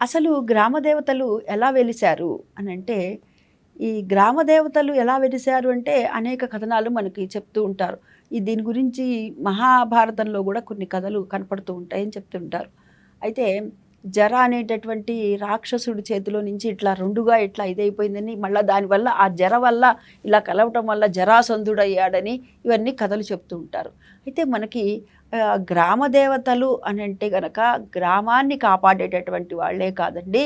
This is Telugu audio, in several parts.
అసలు గ్రామ దేవతలు ఎలా వెలిశారు అని అంటే ఈ గ్రామ దేవతలు ఎలా వెలిశారు అంటే అనేక కథనాలు మనకి చెప్తూ ఉంటారు. ఈ దీని గురించి మహాభారతంలో కూడా కొన్ని కథలు కనపడుతూ ఉంటాయని చెప్తుంటారు అయితే జర అనేటటువంటి రాక్షసుడి చేతిలో నుంచి ఇట్లా రెండుగా ఇట్లా ఇదైపోయిందని మళ్ళీ దానివల్ల ఆ జర వల్ల ఇలా కలవటం వల్ల జరాసంధుడయ్యాడని ఇవన్నీ కథలు చెప్తూ ఉంటారు. అయితే మనకి గ్రామ దేవతలు అని అంటే గనక గ్రామాన్ని కాపాడేటటువంటి వాళ్ళే కాదండి.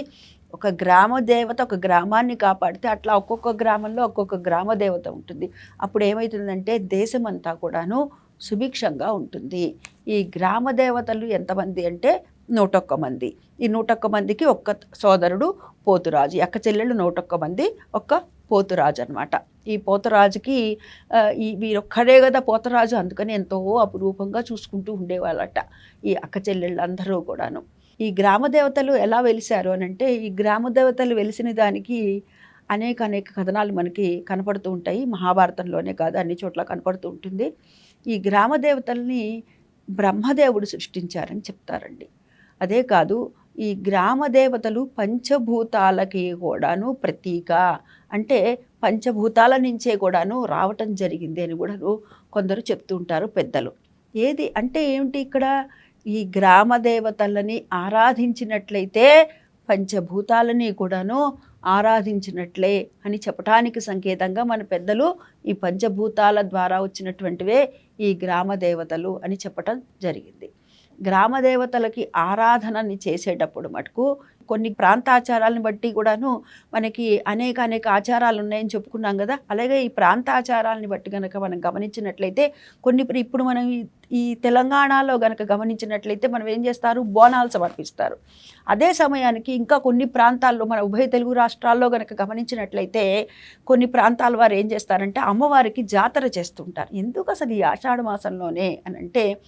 ఒక గ్రామ దేవత ఒక గ్రామాన్ని కాపాడితే అట్లా ఒక్కొక్క గ్రామంలో ఒక్కొక్క గ్రామ దేవత ఉంటుంది. అప్పుడు ఏమవుతుందంటే దేశమంతా కూడాను సుభిక్షంగా ఉంటుంది. ఈ గ్రామ దేవతలు ఎంతమంది అంటే నూటొక్క మంది. ఈ నూటొక్క మందికి ఒక్క సోదరుడు పోతురాజు. ఈ అక్క చెల్లెళ్ళు నూటొక్క మంది ఒక్క పోతురాజు అనమాట ఈ పోతరాజుకి ఈ వీరొక్కడే కదా పోతరాజు. అందుకని ఎంతో అపురూపంగా చూసుకుంటూ ఉండేవాళ్ళట ఈ అక్క చెల్లెళ్ళందరూ కూడాను. ఈ గ్రామ దేవతలు ఎలా వెలిశారు అని అంటే ఈ గ్రామ దేవతలు వెలిసిన దానికి అనేక అనేక కథనాలు మనకి కనపడుతూ ఉంటాయి. మహాభారతంలోనే కాదు అన్ని చోట్ల కనపడుతూ ఉంటుంది. ఈ గ్రామ దేవతల్ని బ్రహ్మదేవుడు సృష్టించారని చెప్తారండి. అదే కాదు ఈ గ్రామ దేవతలు పంచభూతాలకి కూడాను ప్రతీక. అంటే పంచభూతాల నుంచే కూడాను రావటం జరిగింది అని కూడాను కొందరు చెప్తూ ఉంటారు పెద్దలు. ఏది అంటే ఏమిటి ఇక్కడ? ఈ గ్రామ దేవతలని ఆరాధించినట్లయితే పంచభూతాలని కూడాను ఆరాధించినట్లే అని చెప్పటానికి సంకేతంగా మన పెద్దలు ఈ పంచభూతాల ద్వారా వచ్చినటువంటివే ఈ గ్రామ దేవతలు అని చెప్పటం జరిగింది. గ్రామ దేవతలకి ఆరాధనని చేసేటప్పుడు మటుకు కొన్ని ప్రాంతాచారాలను బట్టి కూడాను మనకి అనేక అనేక ఆచారాలు ఉన్నాయని చెప్పుకున్నాం కదా. అలాగే ఈ ప్రాంతాచారాలని బట్టి కనుక మనం గమనించినట్లయితే కొన్ని ఇప్పుడు- మనం ఈ- తెలంగాణలో కనుక గమనించినట్లయితే మనం ఏం చేస్తారు? బోనాలు సమర్పిస్తారు. అదే సమయానికి ఇంకా కొన్ని ప్రాంతాల్లో మన ఉభయ తెలుగు రాష్ట్రాల్లో కనుక గమనించినట్లయితే కొన్ని ప్రాంతాల వారు ఏం చేస్తారంటే అమ్మవారికి జాతర చేస్తుంటారు. ఎందుకు అసలు ఈ ఆషాఢ మాసంలోనే అని అంటే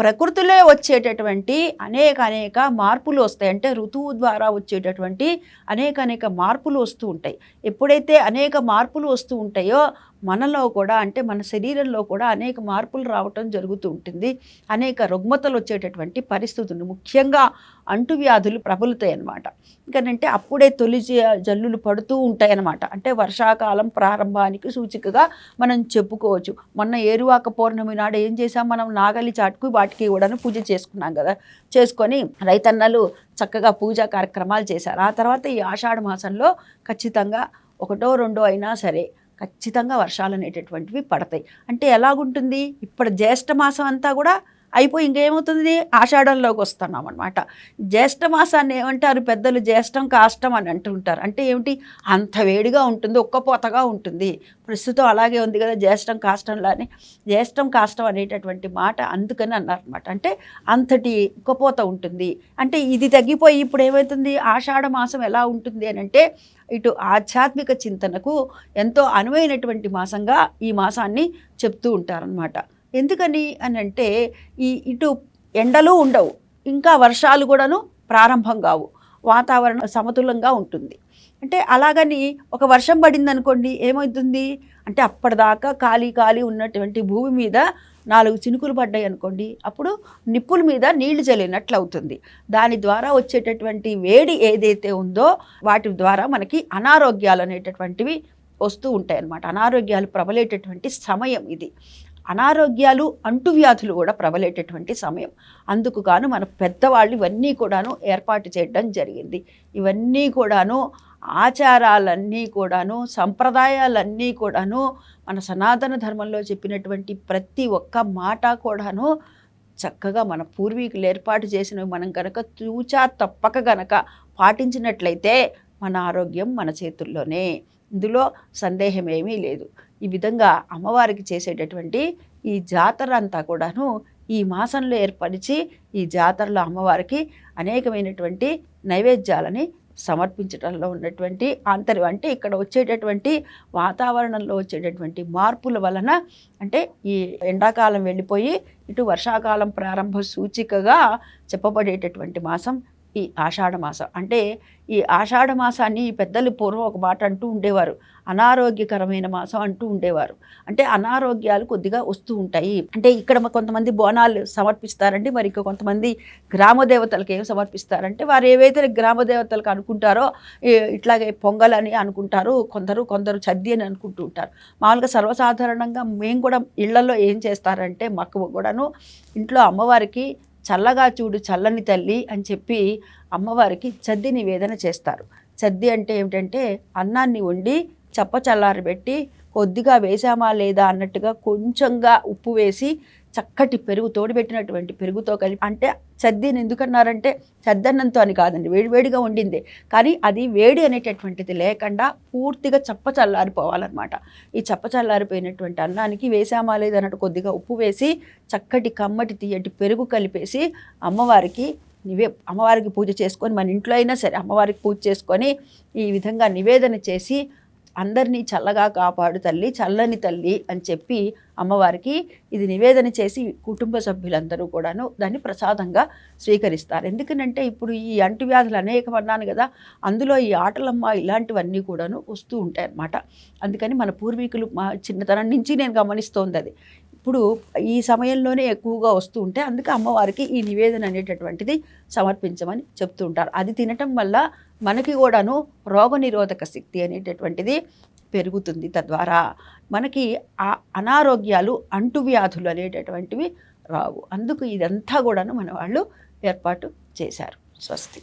ప్రకృతిలో వచ్చేటటువంటి అనేక అనేక మార్పులు వస్తాయి. అంటే ఋతువు ద్వారా వచ్చేటటువంటి అనేక అనేక మార్పులు వస్తూ ఉంటాయి. ఎప్పుడైతే అనేక మార్పులు వస్తూ ఉంటాయో మనలో కూడా అంటే మన శరీరంలో కూడా అనేక మార్పులు రావటం జరుగుతూ ఉంటుంది. అనేక రుగ్మతలు వచ్చేటటువంటి పరిస్థితులు ముఖ్యంగా అంటువ్యాధులు ప్రబలుతాయి అన్నమాట ఎందుకంటే అప్పుడే తొలి జల్లులు పడుతూ ఉంటాయి అన్నమాట అంటే వర్షాకాలం ప్రారంభానికి సూచికగా మనం చెప్పుకోవచ్చు. మొన్న ఏరువాక పౌర్ణమి నాడు ఏం చేసాం మనం నాగలి చాటుకు వాటికి కూడా పూజ చేసుకున్నాం కదా. చేసుకొని రైతన్నలు చక్కగా పూజా కార్యక్రమాలు చేశారు. ఆ తర్వాత ఈ ఆషాఢ మాసంలో ఖచ్చితంగా ఒకటో రెండో అయినా సరే ఖచ్చితంగా వర్షాలు అనేటటువంటివి పడతాయి. అంటే ఎలాగుంటుంది? ఇప్పుడు జ్యేష్ఠ మాసం అంతా కూడా అయిపోయి ఇంకేమవుతుంది? ఆషాఢంలోకి వస్తున్నాం అనమాట జ్యేష్ఠ మాసాన్ని ఏమంటారు? పెద్దలు జ్యేష్ఠం కాష్టం అని అంటుంటారు. అంటే ఏమిటి? అంత వేడిగా ఉంటుంది ఒక్కపోతగా ఉంటుంది. ప్రస్తుతం అలాగే ఉంది కదా జ్యేష్ఠం కాష్టంలానే. జ్యేష్ఠం కాష్టం అనేటటువంటి మాట అందుకని అన్నారనమాట అంటే అంతటి ఉక్కపోత ఉంటుంది. అంటే ఇది తగ్గిపోయి ఇప్పుడు ఏమవుతుంది ఆషాఢ మాసం ఎలా ఉంటుంది అని అంటే ఇటు ఆధ్యాత్మిక చింతనకు ఎంతో అనువైనటువంటి మాసంగా ఈ మాసాన్ని చెప్తూ ఉంటారనమాట ఎందుకని అని అంటే ఈ ఇటు ఎండలు ఉండవు ఇంకా వర్షాలు కూడాను ప్రారంభం కావు వాతావరణం సమతులంగా ఉంటుంది. అంటే అలాగని ఒక వర్షం పడింది అనుకోండి ఏమవుతుంది అంటే అప్పటిదాకా ఖాళీ ఖాళీ ఉన్నటువంటి భూమి మీద నాలుగు చినుకులు పడ్డాయి అనుకోండి. అప్పుడు నిప్పుల మీద నీళ్ళు చల్లినట్లు అవుతుంది. దాని ద్వారా వచ్చేటటువంటి వేడి ఏదైతే ఉందో వాటి ద్వారా మనకి అనారోగ్యాలు అనేటటువంటివి వస్తూ ఉంటాయి అన్నమాట అనారోగ్యాలు ప్రబలేటటువంటి సమయం ఇది. అనారోగ్యాలు అంటువ్యాధులు కూడా ప్రబలేటటువంటి సమయం. అందుకు గాను మన పెద్దవాళ్ళు ఇవన్నీ కూడాను ఏర్పాటు చేయడం జరిగింది. ఇవన్నీ కూడాను ఆచారాలన్నీ కూడాను సంప్రదాయాలన్నీ కూడాను మన సనాతన ధర్మంలో చెప్పినటువంటి ప్రతి ఒక్క మాట కూడాను చక్కగా మన పూర్వీకులు ఏర్పాటు చేసినవి. మనం కనుక తూచా తప్పక గనక పాటించినట్లయితే మన ఆరోగ్యం మన చేతుల్లోనే. ఇందులో సందేహం ఏమీ లేదు. ఈ విధంగా అమ్మవారికి చేసేటటువంటి ఈ జాతర అంతా కూడాను ఈ మాసంలో ఏర్పరిచి ఈ జాతరలో అమ్మవారికి అనేకమైనటువంటి నైవేద్యాలని సమర్పించడంలో ఉన్నటువంటి ఆంతర్యం అంటే ఇక్కడ వచ్చేటటువంటి వాతావరణంలో వచ్చేటటువంటి మార్పుల వలన అంటే ఈ ఎండాకాలం వెళ్ళిపోయి ఇటు వర్షాకాలం ప్రారంభ సూచికగా చెప్పబడేటటువంటి మాసం ఈ ఆషాఢమాసం అంటే ఈ ఆషాఢ మాసాన్ని పెద్దలు పూర్వం ఒక మాట అంటూ ఉండేవారు. అనారోగ్యకరమైన మాసం అంటూ ఉండేవారు. అంటే అనారోగ్యాలు కొద్దిగా వస్తూ ఉంటాయి. అంటే ఇక్కడ కొంతమంది బోనాలు సమర్పిస్తారండి. మరి ఇంకా కొంతమంది గ్రామ దేవతలకు ఏం సమర్పిస్తారంటే వారు ఏవైతే గ్రామ దేవతలకు అనుకుంటారో ఇట్లాగే పొంగల్ అని అనుకుంటారు కొందరు కొందరు చద్ది అని అనుకుంటూ ఉంటారు. మామూలుగా సర్వసాధారణంగా మేము కూడా ఇళ్ళలో ఏం చేస్తారంటే మాకు కూడాను ఇంట్లో అమ్మవారికి చల్లగా చూడు చల్లని తల్లి అని చెప్పి అమ్మవారికి చద్ది నివేదన చేస్తారు. చద్ది అంటే ఏమిటంటే అన్నాన్ని వండి చప్ప కొద్దిగా వేసామా లేదా అన్నట్టుగా కొంచెంగా ఉప్పు వేసి చక్కటి పెరుగు తోడుపెట్టినటువంటి పెరుగుతో కలిపి అంటే సర్దీని ఎందుకన్నారంటే చద్దన్నంతో అని కాదండి వేడివేడిగా ఉండింది కానీ అది వేడి అనేటటువంటిది లేకుండా పూర్తిగా చప్పచల్లారిపోవాలన్నమాట ఈ చప్ప చల్లారిపోయినటువంటి అన్నానికి వేసామా లేదన్నట్టు కొద్దిగా ఉప్పు వేసి చక్కటి కమ్మటి తీయటి పెరుగు కలిపేసి అమ్మవారికి నివే అమ్మవారికి పూజ చేసుకొని మన ఇంట్లో అయినా సరే అమ్మవారికి పూజ చేసుకొని ఈ విధంగా నివేదన చేసి అందరినీ చల్లగా కాపాడు తల్లి చల్లని తల్లి అని చెప్పి అమ్మవారికి ఇది నివేదన చేసి కుటుంబ సభ్యులందరూ కూడాను దాన్ని ప్రసాదంగా స్వీకరిస్తారు. ఎందుకనంటే ఇప్పుడు ఈ అంటువ్యాధులు అనేకమన్నాను కదా అందులో ఈ ఆటలమ్మ ఇలాంటివన్నీ కూడాను వస్తూ ఉంటాయి అన్నమాట అందుకని మన పూర్వీకులు మా చిన్నతనం నుంచి నేను గమనిస్తోంది అది. ఇప్పుడు ఈ సమయంలోనే ఎక్కువగా వస్తూ ఉంటే అందుకే అమ్మవారికి ఈ నివేదన అనేటటువంటిది సమర్పించమని చెప్తూ ఉంటారు. అది తినటం వల్ల మనకి కూడాను రోగనిరోధక శక్తి అనేటటువంటిది పెరుగుతుంది తద్వారా మనకి ఆ అనారోగ్యాలు అంటువ్యాధులు అనేటటువంటివి రావు. అందుకు ఇదంతా కూడాను మన వాళ్ళు ఏర్పాటు చేశారు. స్వస్తి.